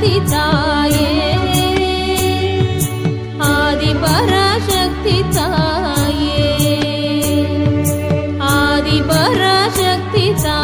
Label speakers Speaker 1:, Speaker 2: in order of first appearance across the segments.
Speaker 1: பராசக்தி தாயே ஆதி பராசக்தி தாயே ஆதி பராசக்தி தாயே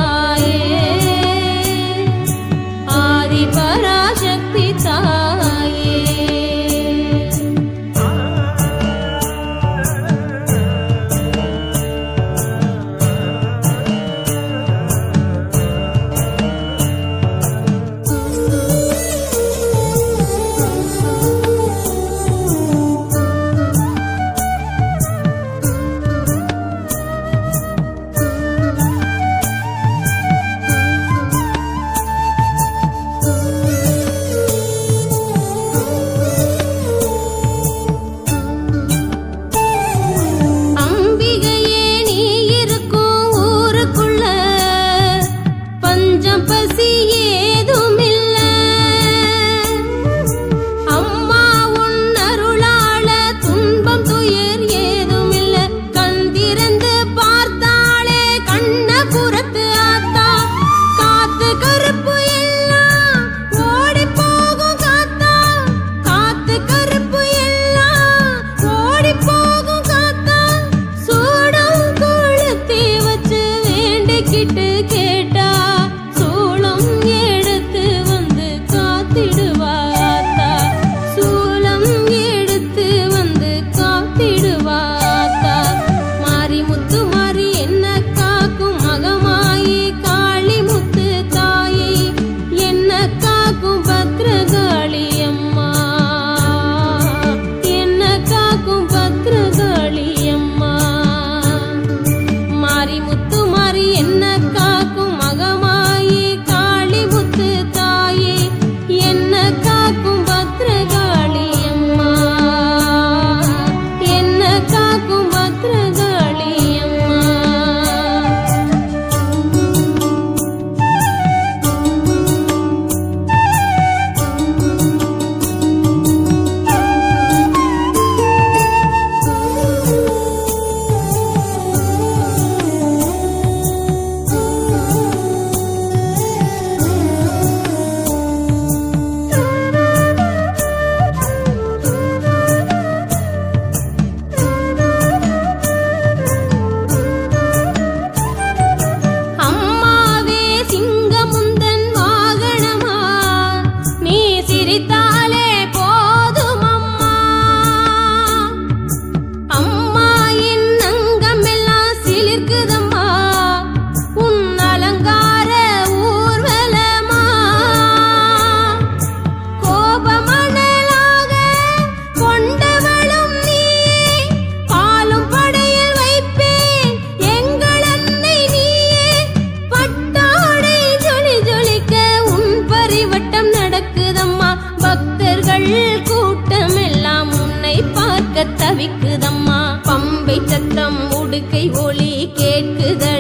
Speaker 1: தவிக்குதம்மா. பம்பை சத்தம் உடுக்கை ஒளி கேட்குதல்.